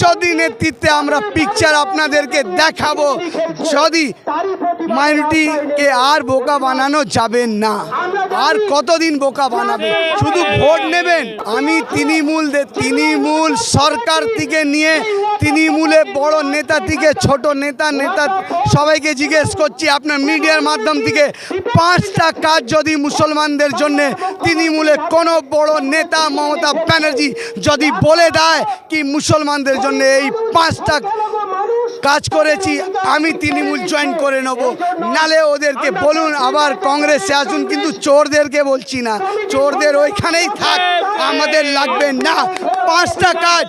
চৌধুরী নেতৃত্বে আমরা পিকচার আপনাদেরকে দেখাবো। যদি মাইনরিটিকে আর বোকা বানানো যাবে না। আর কতদিন বোকা বানাবে? শুধু ভোট নেবেন। আমি তৃণমূল তৃণমূল সরকার থেকে নিয়ে তৃণমূলে বড় নেতা থেকে ছোট নেতা নেতা সবাইকে জিজ্ঞেস করছি, আপনার মিডিয়ার মাধ্যম থেকে পাঁচটা কাজ যদি মুসলমানদের জন্য তৃণমূলে কোনো বড় নেতা মমতা ব্যানার্জি যদি বলে দেয়, কি মুসলমানদের জন্য এই পাঁচটা কাজ করেছি, আমি তৃণমূল জয়েন করে নেব। নালে ওদেরকে বলুন, আবার কংগ্রেসে আসুন, কিন্তু চোরদেরকে বলছি না। চোরদের ওইখানেই থাক, আমাদের লাগবে না। পাঁচটা কাজ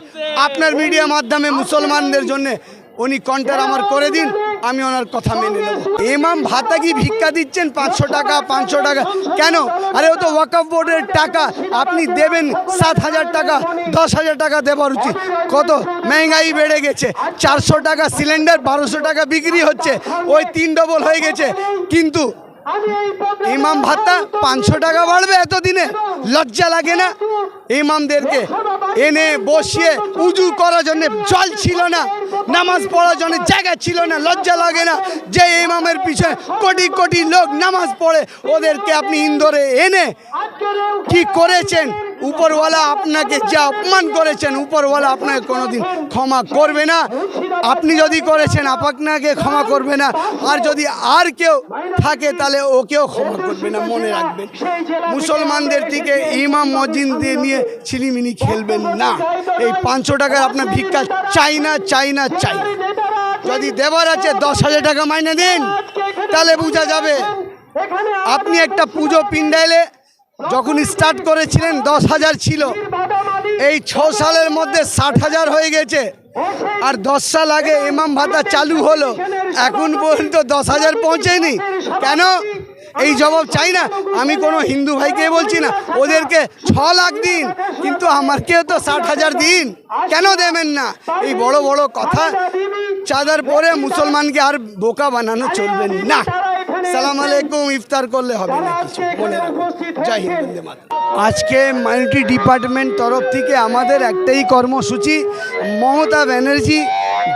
আপনার মিডিয়া মাধ্যমে মুসলমানদের জন্য। উনি কন্টার আমার করে দিন। আমি ওনার কথা মেনে নেব। এমাম ভাতা কি ভিক্ষা দিচ্ছেন পাঁচশো টাকা পাঁচশো টাকা। কেন? আরে ও তো ওয়াকফ বোর্ডের টাকা। আপনি দেবেন সাত হাজার টাকা, দশ হাজার টাকা দেওয়ার উচিত। কত? মেহঙ্গাই বেড়ে গেছে। চারশো টাকা সিলিন্ডার, বারোশো টাকা বিক্রি হচ্ছে। ওই তিন ডবল হয়ে গেছে। কিন্তু ইমাম ভাতা পাঁচশো টাকা বাড়বে এতদিনে? লজ্জা লাগে না? ইমামদেরকে এনে বসিয়ে উজু করার জন্য জল ছিল না। নামাজ পড়ার জন্য জায়গা ছিল না লজ্জা লাগে না যে ইমামের পিছনে কোটি কোটি লোক নামাজ পড়ে। ওদেরকে আপনি ইন্দোরে এনে কি করেছেন। উপরওয়ালা আপনাকে যা অপমান করেছেন, উপরওয়ালা আপনাকে কোনোদিন ক্ষমা করবে না। আপনি যদি করেছেন আপনাকে ক্ষমা করবে না। আর যদি আর কেউ থাকে, তাহলে ওকেও ক্ষমা করবে না, মনে রাখবেন। মুসলমানদের থেকে ইমাম মসজিদ দিয়ে নিয়ে ছিলিমিনি খেলবেন না। এই পাঁচশো টাকার আপনার ভিক্ষা চাই না চাই না, চাই যদি দেবার আছে, দশ হাজার টাকা মাইনে দিন, তাহলে বোঝা যাবে। আপনি একটা পুজো পিন্ডাইলে যখন স্টার্ট করেছিলেন, দশ হাজার ছিল। এই ছ সালের মধ্যে ষাট হাজার হয়ে গেছে। আর দশ সাল আগে ইমাম ভাতা চালু হলো, এখন পর্যন্ত দশ হাজার পৌঁছেনি। কেন? এই জবাব চাই না। আমি কোনো হিন্দু ভাইকে বলছি না। ওদেরকে ছ লাখ দিন, কিন্তু আমারকেও তো ষাট হাজার দিন। কেন দেবেন না? এই বড় বড় কথা। চাঁদার পরে মুসলমানকে আর বোকা বানানো চলবে না। সালাম আলাইকুম ইফতার করলে হবে না কিছু। মনে জয় হিন্দ আজকে মাইনরিটি ডিপার্টমেন্ট তরফ থেকে আমাদের একটাই কর্মসূচি মমতা ব্যানার্জি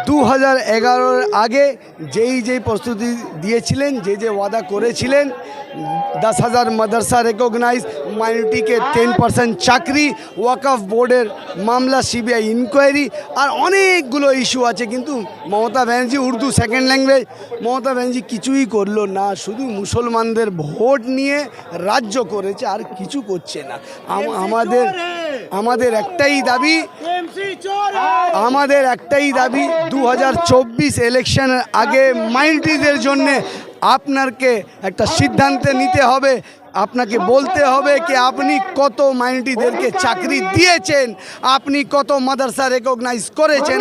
দু হাজার এগারোর আগে যেই যেই প্রস্তুতি দিয়েছিলেন যে যে ওয়াদা করেছিলেন দশ হাজার মাদ্রাসা রেকগনাইজ মাইনরিটিকে টেন পার্সেন্ট চাকরি ওয়াকফ বোর্ডের মামলা সিবিআই ইনকোয়ারি আর অনেকগুলো ইস্যু আছে। কিন্তু মমতা ব্যানার্জি উর্দু সেকেন্ড ল্যাঙ্গুয়েজ মমতা ব্যানার্জি কিছুই করল না। শুধু মুসলমানদের ভোট নিয়ে রাজ্য করেছে আর কিছু করছে না। আমাদের আমাদের একটাই দাবি আমাদের একটাই দাবি দু হাজার চব্বিশ ইলেকশনের আগে মাইনরিটিদের জন্যে আপনাকে একটা সিদ্ধান্তে নিতে হবে। আপনাকে বলতে হবে কি আপনি কত মাইনরিটিদেরকে চাকরি দিয়েছেন, আপনি কত মাদ্রাসা রেকগনাইজ করেছেন